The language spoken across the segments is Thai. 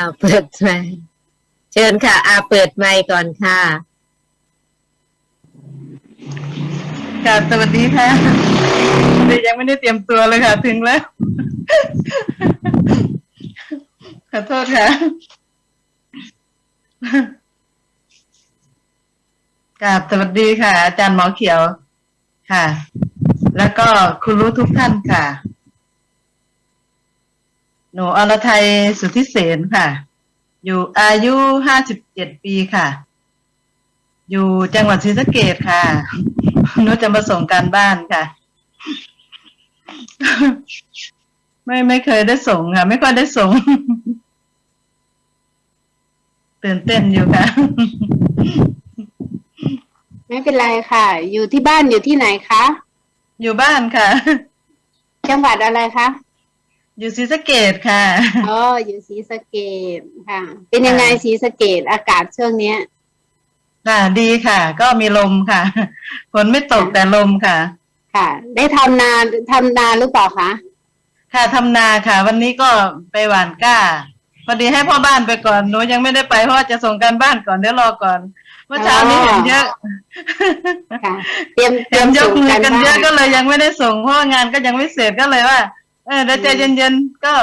าเปิดไมเชิญค่ะ อาเปิดไมก่อนค่ะกราบสวัสดีค่ะแต่ยังไม่ได้เตรียมตัวเลยค่ะ ถึงแล้ว ขอโทษค่ะกราบสวัสดีค่ะ อาจารย์หมอเขียวค่ะ แล้วก็คุณรู้ทุกท่านค่ะ หนูอรไทยสุทธิเสนค่ะ อยู่อายุห้าสิบเจ็ดปีค่ะ อยู่จังหวัดศรีสะเกดค่ะหนูจะมาส่งการบ้านค่ะ ไม่ไม่เคยได้ส่งค่ะ ไม่ค่อยได้ส่งตื่นเต้นอยู่ค่ะ ไม่เป็นไรค่ะ อยู่ที่บ้านอยู่ที่ไหนคะ อยู่บ้านค่ะ จังหวัดอะไรคะ อยู่ศรีสะเกดค่ะอ๋ออยู่ศรีสะเกดค่ะ เป็นยังไงศรีสะเกดอากาศช่วงเนี้ยค่ะดีค่ะ ก็มีลมค่ะฝนไม่ตกแต่ลมค่ะ ค่ะ ได้ทำนาทำนาหรือเปล่าคะค่ะทำนาค่ะ วันนี้ก็ไปหว่านกล้าพอดีให้พ่อบ้านไปก่อนหนูยังไม่ได้ไปเพราะว่าจะส่งการบ้านก่อนเดี๋ยวรอก่อนเมื่อเช้านี้เห็นเยอะค่ะเตรียมเตเตรีรียยมมยกส่งมือกันกันบ้าเยอะนก็เลยยังไม่ได้ส่งเพราะว่างานก็ยังไม่เสร็จก็เลยว่า เออเดี๋ยวใจเย็นๆก็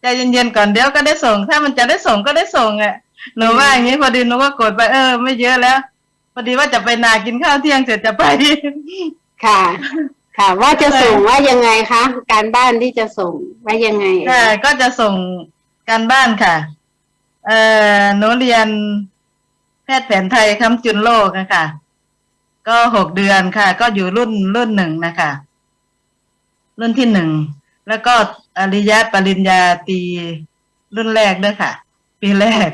ใจเย็นๆก่อนเดี๋ยวก็ได้ส่ง ถ้ามันจะได้ส่งก็ได้ส่งอะหนูว่าอย่างนี้พอดีหนูก็กดไปเออ ไม่เยอะแล้วพอดีว่าจะไปนากินข้าวเที่ยงเสร็จจะไปค่ะ ค่ะ ว่าจะส่งว่ายังไงคะการบ้านที่จะส่งว่ายังไงค่ะก็จะส่งการบ้านค่ะ เอ่อหนูเรียนแพทย์แผนไทยคำจุนโลกนะคะก็หกเดือนค่ะ ก็อยู่รุ่นรุ่นหนึ่งนะคะ รุ่นที่หนึ่ง แล้วก็อริยะปริญญาตีรุ่นแรกด้วยค่ะ ปีแรก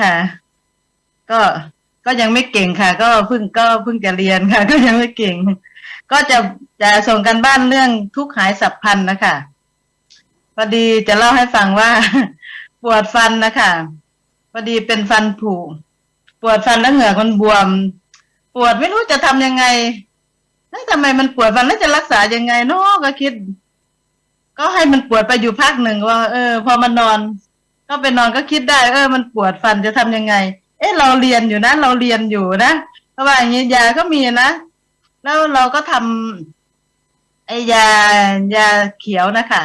ค่ะ ก็ก็ยังไม่เก่งค่ะ ก็เพิ่งก็เพิ่งจะเรียนค่ะ ก็ยังไม่เก่ง ก็จะจะส่งกันบ้านเรื่องทุกข์หายสับพันนะคะพอดีจะเล่าให้ฟังว่า ปวดฟันนะคะพอดีเป็นฟันผุปวดฟันแล้วเหงือกมันบวม ปวดไม่รู้จะทำยังไงเฮ้ยทำไมมันปวดฟันแล้วจะรักษายังไงเนาะก็คิด ก็ให้มันปวดไปอยู่พักหนึ่งว่า เออ พอมันนอน ก็ไปนอนก็คิดได้ เออ มันปวดฟันจะทำยังไง เอ๊ะเราเรียนอยู่นะ เราเรียนอยู่นะเพราะว่าอย่างนี้ยาก็มีนะ แล้วเราก็ทำไอ้ยายาเขียวนะคะ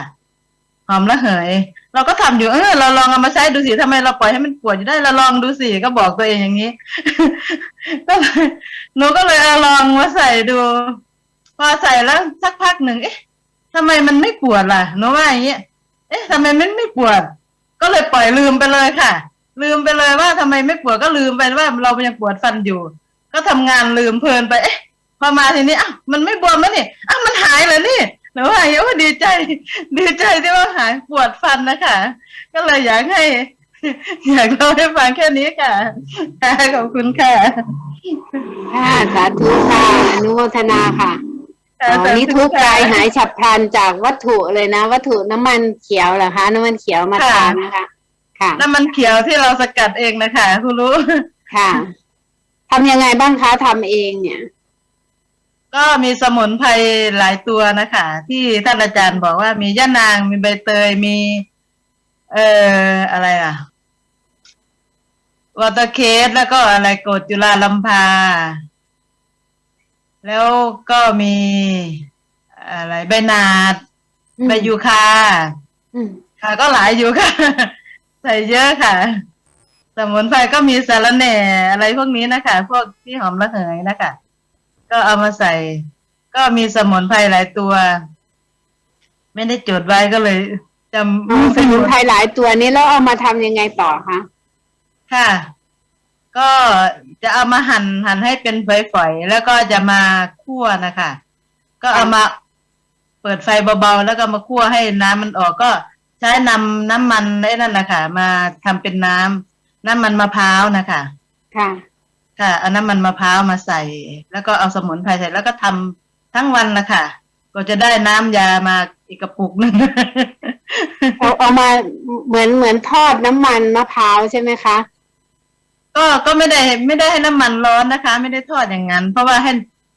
หอมระเหย เราก็ทำอยู่เออเราลองเอามาใช้ดูสิทำไมเราปล่อยให้มันปวดอยู่ได้เราลองดูสิก็บอกตัวเองอย่างนี้ก็หนูก็เลยเอาลองมาใส่ดู พอใส่แล้วสักพักหนึ่งเอ๊ะ ทำไมมันไม่ปวดล่ะหนูว่าอย่างนี้ยเอ๊ะทำไมมันไม่ปวด ก็เลยปล่อยลืมไปเลยค่ะ ลืมไปเลยว่าทำไมไม่ปวดก็ลืมไปว่าเรายังปวดฟันอยู่ ก็ทำงานลืมเพลินไปเอ๊ะพอมาทีนี้อ้าวมันไม่บวมแล้วนี่อ้าวมันหายแล้วนี่หนูว่าอย่างนี้ว่าดีใจ ดีใจที่ว่าหายปวดฟันนะคะ ก็เลยอยากให้ อยากเล่าให้ฟังแค่นี้ค่ะขอบคุณค่ะ ค่ะ สาธุค่ะอนุโมทนาค่ะ อ๋อนี่สาธุทุกข์กายค่ะหายฉับพลันจากวัตถุเลยนะ วัตถุน้ำมันเขียวเหรอคะ น้ำมันเขียวมาค่ะทานนะคะ ค่ะ น้ำมันเขียวที่เราสกัดเองนะคะคุณรู้ค่ะทำยังไงบ้างคะทำเองเนี่ย ก็มีสมุนไพรหลายตัวนะคะ ที่ท่านอาจารย์บอกว่ามีย่านางมีใบเตยมี เอ่ออะไรอะวอเตอร์เคสแล้วก็อะไรโกดจุฬาลัมพา แล้วก็มีอะไรใบนาดอืมใบยูคาอืมค่ะก็หลายอยู่ค่ะ ใส่เยอะค่ะ สมุนไพรก็มีสาระแหน่อะไรพวกนี้นะคะ พวกที่หอมระเหยนะคะ ก็เอามาใส่ ก็มีสมุนไพรหลายตัว ไม่ได้จดไว้ก็เลยจำอ๋อสมุนไพรหลายตัวนี้แล้วเอามาทำยังไงต่อคะค่ะ ก็จะเอามาหั่นหั่นให้เป็นฝอยๆ แล้วก็จะมาคั่วนะคะ ก็เอามาเปิดไฟเบาๆ แล้วก็มาคั่วให้น้ำมันออกก็ใช้นำน้ำมันไอ้นั่นนะคะมาทำเป็นน้ำน้ำมันมะพร้าวนะคะ ค่ะ ค่ะเอาน้ำมันมะพร้าวมาใส่ แล้วก็เอาสมุนไพรใส่แล้วก็ทำทั้งวันนะคะก็จะได้น้ำยามาอีกกระปุกหนึ่งเอาเอามาเหมือนเหมือนทอดน้ำมันมะพร้าวใช่ไหมคะ ก็ก็ไม่ได้ไม่ได้ให้น้ำมันร้อนนะคะ ไม่ได้ทอดอย่างนั้น เพราะว่าให้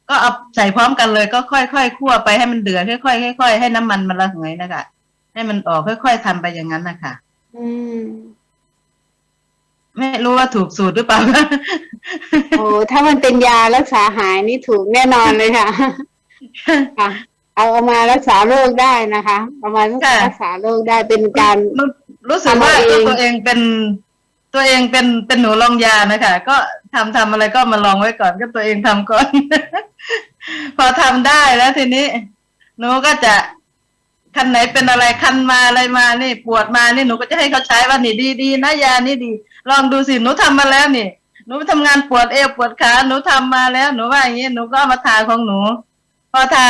ก็เอาใส่พร้อมกันเลย ก็ค่อยๆคั่วไปให้มันเดือดค่อยๆค่อยๆให้น้ำมันมันระเหยนะคะให้มันออกค่อย ๆทำไปอย่างนั้นนะคะอืมรู้ว่าถูกสูตรหรือเปล่าโอ้ถ้ามันเป็นยารักษาหายนี่ถูกแน่นอนเลยค่ะค่ะเอาเอามารักษาโรคได้นะคะเอามาค่ะรักษาโรคได้เป็นการรู้รู้สึกว่าทำเอาเองตัวเองเป็น ตัวเองเป็นเป็นหนูลองยานะคะก็ทำทำอะไรก็มาลองไว้ก่อน ก็ตัวเองทำก่อน พอทำได้แล้วทีนี้ หนูก็จะคันไหนเป็นอะไรคันมาอะไรมานี่ ปวดมานี่หนูก็จะให้เขาใช้ว่านี่ดีดีนะยานี่ดี ลองดูสิหนูทำมาแล้วนี่ หนูทำงานปวดเอวปวดขาหนูทำมาแล้ว หนูว่าอย่างนี้หนูก็มาทาของหนู พอทา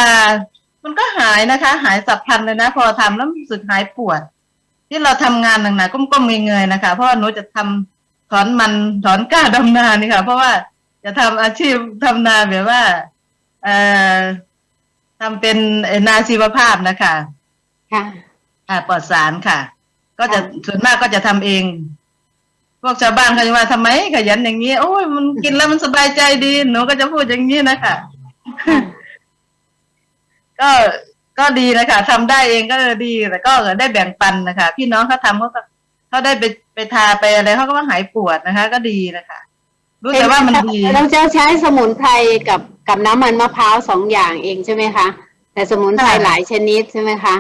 มันก็หายนะคะ หายสับพันเลยนะ พอทำแล้วรู้สึกหายปวด ที่เราทำงานหนักๆก้มๆเงยๆนะคะ เพราะว่าหนูจะทำถอนมันถอนกล้าดำนานี่ค่ะ เพราะว่าจะทำอาชีพทำนาแบบว่า เอ่อทำเป็นเอ่อนาชีวภาพนะคะค่ะอ่าปลอดสารค่ะ ก็จะค่ะส่วนมากก็จะทำเอง พวกชาวบ้านเขาจะว่าทำไมขยันอย่างนี้โอ้ยมันกินแล้วมันสบายใจดี หนูก็จะพูดอย่างนี้นะคะก็ ก็ดีนะคะทำได้เองก็ดีแต่ก็ได้แบ่งปันนะคะพี่น้องเขาทำเขาก็เขาได้ไปไปทาไปอะไรเขาก็ว่าหายปวดนะคะ ก็ดีนะคะรู้แต่ว่ามันดีเราจะใช้สมุนไพรกับกับน้ำมันมะพร้าวสองอย่างเองใช่ไหมคะ แต่สมุนไพรค่ะหลายชนิดใช่ไหมคะ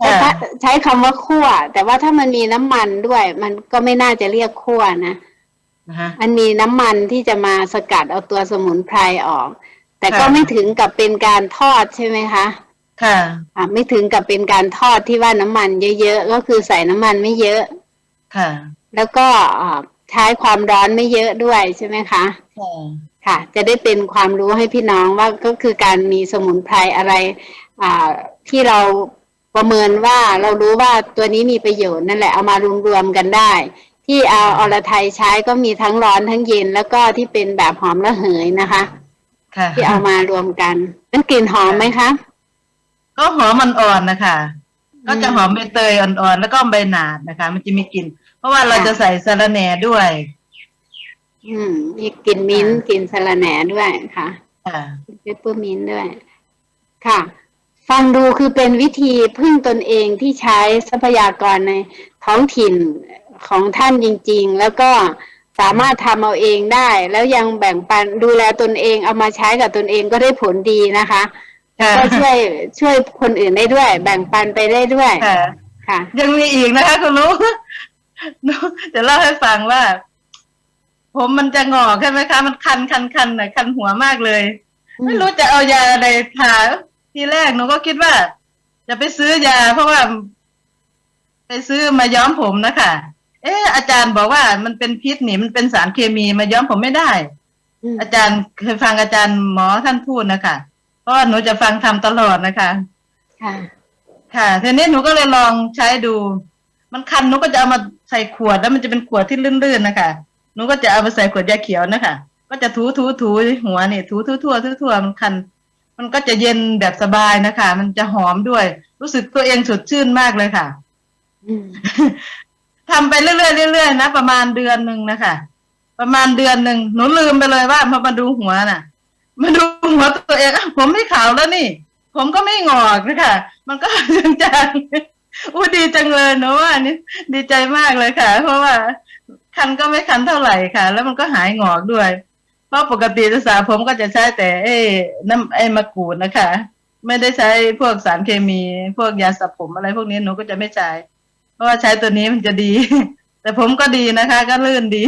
ค่ะแต่ถ้าใช้คำว่าคั่ว แต่ว่าถ้ามันมีน้ำมันด้วย มันก็ไม่น่าจะเรียกคั่วนะนะคะมันมีน้ำมันที่จะมาสกัดเอาตัวสมุนไพรออก แต่ก็ค่ะไม่ถึงกับเป็นการทอดใช่ไหมคะ ค่ะอะไม่ถึงกับเป็นการทอดที่ว่าน้ำมันเยอะๆก็คือใส่น้ำมันไม่เยอะ ค่ะ แล้วก็อ่าใช้ความร้อนไม่เยอะด้วยใช่ไหมคะค่ะค่ะ จะได้เป็นความรู้ให้พี่น้องว่าก็คือการมีสมุนไพรอะไร อ่าที่เราประเมินว่าเรารู้ว่าตัวนี้มีประโยชน์นั่นแหละเอามารวมๆกันได้ ที่เอาอรไทยใช้ก็มีทั้งร้อนทั้งเย็นแล้วก็ที่เป็นแบบหอมระเหยนะคะ ค่ะ ที่เอามารวมกันนั่นกลิ่นหอมไหมคะ ก็หอมมันอ่อนนะคะอืมก็จะหอมใบเตยอ่อนๆแล้วก็ใบหนาดนะคะ มันจะมีกลิ่น เพราะว่าเราค่ะจะใส่สะระแหน่ด้วย อืม มีกลิ่นมิ้นท์กลิ่นสะระแหน่ด้วยค่ะค่ะเปปเปอร์มินต์ด้วย ค่ะ ฟังดูคือเป็นวิธีพึ่งตนเองที่ใช้ทรัพยากรในท้องถิ่นของท่านจริง ๆ แล้วก็สามารถทำเอาเองได้ แล้วยังแบ่งปันดูแลตนเองเอามาใช้กับตนเองก็ได้ผลดีนะคะค่ะ ก็ช่วยช่วยคนอื่นได้ด้วย แบ่งปันไปได้ด้วยค่ะค่ะยังมีอีกนะคะคุณรู้หนูจะเล่าให้ฟังว่า ผมมันจะงอกใช่ไหมคะ มันคันคันคันหน่อยคันหัวมากเลยอืมไม่รู้จะเอายาอะไรทาทีแรกหนูก็คิดว่า จะไปซื้อยา เพราะว่า ไปซื้อมาย้อมผมนะคะเอออาจารย์บอกว่ามันเป็นพิษนี่มันเป็นสารเคมีมาย้อมผมไม่ได้อืมอาจารย์เคยฟังอาจารย์หมอท่านพูดนะคะ เพราะว่าหนูจะฟังทำตลอดนะคะ ค่ะ ค่ะทีนี้หนูก็เลยลองใช้ดู มันคันหนูก็จะเอามาใส่ขวดแล้วมันจะเป็นขวดที่ลื่นๆนะคะหนูก็จะเอามาใส่ขวดยาเขียวนะคะ ก็จะถูถูถูหัวนี่ถูทั่วทั่วทั่วทั่วมันคัน มันก็จะเย็นแบบสบายนะคะ มันจะหอมด้วย รู้สึกตัวเองสดชื่นมากเลยค่ะอืมทำไปเรื่อยๆเรื่อยๆนะประมาณเดือนหนึ่งนะคะประมาณเดือนหนึ่งหนูลืมไปเลยว่าพอมาดูหัวน่ะ มาดู หัวตัวเองอ้าผมไม่ขาวแล้วนี่ ผมก็ไม่งอกนะคะมันก็จางๆอู้ดีจังเลยหนูว่านี่ดีใจมากเลยค่ะ เพราะว่าคันก็ไม่คันเท่าไหร่ค่ะ แล้วมันก็หายงอกด้วย เพราะปกติสระผมก็จะใช้แต่ไอ้น้ำไอ้มะกรูดนะคะ ไม่ได้ใช้พวกสารเคมี พวกยาสระผมอะไรพวกนี้หนูก็จะไม่ใช้ เพราะว่าใช้ตัวนี้มันจะดี แต่ผมก็ดีนะคะ ก็ลื่นดี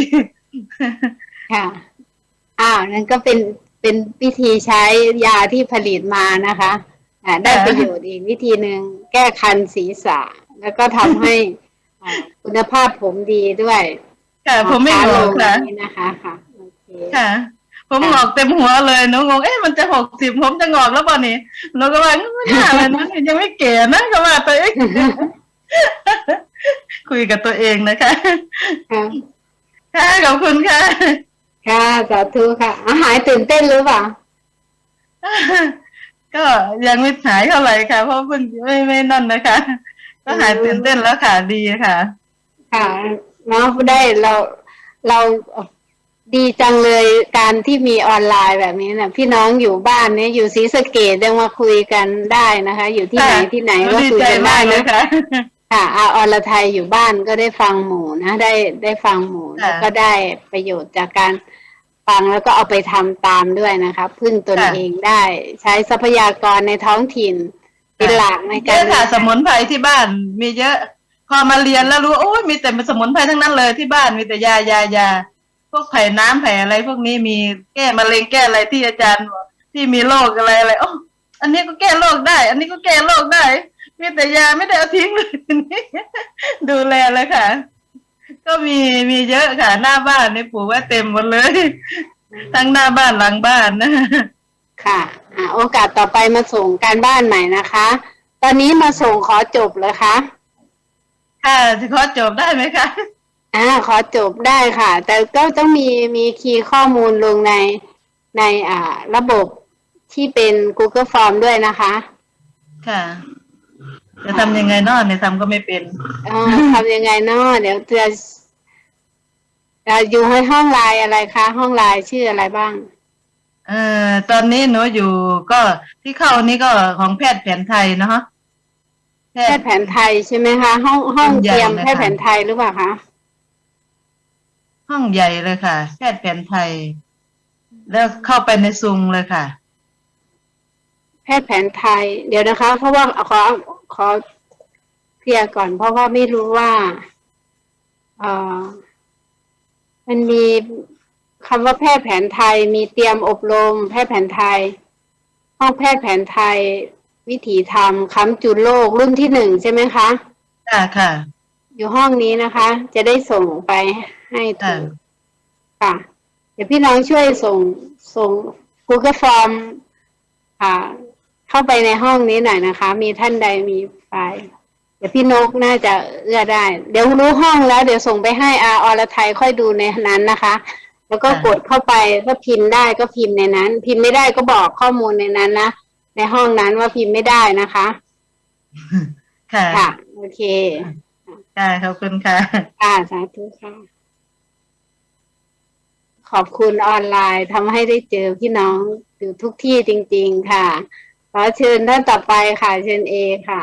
ค่ะอ้าวนั่นก็เป็น เป็นวิธีใช้ยาที่ผลิตมานะคะอ่าได้ค่ะประโยชน์อีกวิธีหนึ่งแก้คันศีรษะ แล้วก็ทำให้อ่าคุณภาพผมดีด้วยค่ะผมไม่งอกค่ะช้าลงอย่างนี้นะคะค่ะโอเคค่ะ ผมงอกเต็มหัวเลยหนูงงเอ๊ะมันจะหกสิบผมจะงอกแล้วป่ะนี่หนูก็ว่าไม่น่าเลยนะยังไม่เก๋นะก็ว่าตัวเองคุยกับตัวเองนะคะค่ะค่ะขอบคุณค่ะ ค่ะสาธุค่ะอาหายตื่นเต้นหรือเปล่าก็ยังไม่หายเท่าไหร่ค่ะ เพราะเพิ่งไม่ไม่นั่นนะคะ ก็หายตื่นเต้นแล้วค่ะดีค่ะ ค่ะเนาะได้เราเราดีจังเลยการที่มีออนไลน์แบบนี้นะพี่น้องอยู่บ้านเนี่ยอยู่ศรีสะเกดยังมาคุยกันได้นะคะ อยู่ที่ไหนค่ะที่ไหนหนูก็ดีคุยใจกันได้มากเลยนะค่ะค่ะอาอรไทยอยู่บ้านก็ได้ฟังหมู่นะ ได้ได้ฟังหมู่ค่ะแล้วก็ได้ประโยชน์จากการ ฟังแล้วก็เอาไปทำตามด้วยนะคะพึ่งตนเองได้ ใช้ทรัพยากรในท้องถิ่นเป็นหลักในการอะค่ะสมุนไพรที่บ้านมีเยอะพอมาเรียนแล้วรู้โอ้ยมีแต่สมุนไพรทั้งนั้นเลยที่บ้านมีแต่ยายายาพวกไผ่น้ำไผ่อะไร พวกนี้มีแก้มะเร็งแก้อะไรที่อาจารย์ที่มีโรคอะไรอะไรโอ้อันนี้ก็แก้โรคได้ อันนี้ก็แก้โรคได้มีแต่ยาไม่ได้เอาทิ้งเลยดูแลเลยค่ะ ก็มีมีเยอะค่ะ หน้าบ้านนี่ปลูกไว้เต็มหมดเลย ทั้งหน้าบ้านหลังบ้านนะค่ะอ่าโอกาสต่อไปมาส่งการบ้านใหม่นะคะ ตอนนี้มาส่งขอจบเลยคะค่ะจะขอจบได้ไหมคะอ่าขอจบได้ค่ะ แต่ก็ต้องมีมีคีย์ข้อมูลลงในในอ่า ระบบที่เป็น Google Form ด้วยนะคะ ค่ะ จะทำยังไงเนาะเนี่ยทำก็ไม่เป็นเออทำยังไงเนาะเดี๋ยวจะเอ่ออยู่ให้ห้องไลน์อะไรคะ ห้องไลน์ชื่ออะไรบ้าง เอ่อตอนนี้หนูอยู่ก็ที่เข้านี่ก็ของแพทย์แผนไทยเนาะแพแพททย์ย์แผนไทยใช่ไหมคะ ห้องห้องใหญ่เตรียมนะคะแพทย์แผนไทยหรือเปล่าคะห้องใหญ่เลยค่ะ แพทย์แผนไทย แล้วเข้าไปในซุงเลยค่ะ แพทย์แผนไทย เดี๋ยวนะคะ เพราะว่าขอ ขอเคลียร์ก่อน เพราะว่าไม่รู้ว่าเอ่อมันมีคำว่าแพทย์แผนไทยมีเตรียมอบรม แพทย์แผนไทย ห้องแพทย์แผนไทย วิถีธรรมค้ำจุนโลกรุ่นที่หนึ่งใช่ไหมคะค่ะค่ะ อยู่ห้องนี้นะคะ จะได้ส่งไปให้ถูกค่ะเดี๋ยวพี่น้องช่วยส่งส่ง Google Form ค่ะ เข้าไปในห้องนี้หน่อยนะคะ มีท่านใดมีไฟล์เดี๋ยวพี่นกน่าจะเอื้อได้ เดี๋ยวรู้ห้องแล้ว เดี๋ยวส่งไปให้อาอรไทยค่อยดูในนั้นนะคะ แล้วก็กดเข้าไปถ้าพิมพ์ได้ก็พิมพ์ในนั้น พิมพ์ไม่ได้ก็บอกข้อมูลในนั้นนะในห้องนั้นว่าพิมพ์ไม่ได้นะคะ ค่ะค่ะโอเคค่ะขอบคุณค่ะค่ะสาธุค่ะขอบคุณออนไลน์ทำให้ได้เจอพี่น้องอยู่ทุกที่จริง ๆ ค่ะ ขอเชิญท่านต่อไปค่ะ เชิญเอค่ะ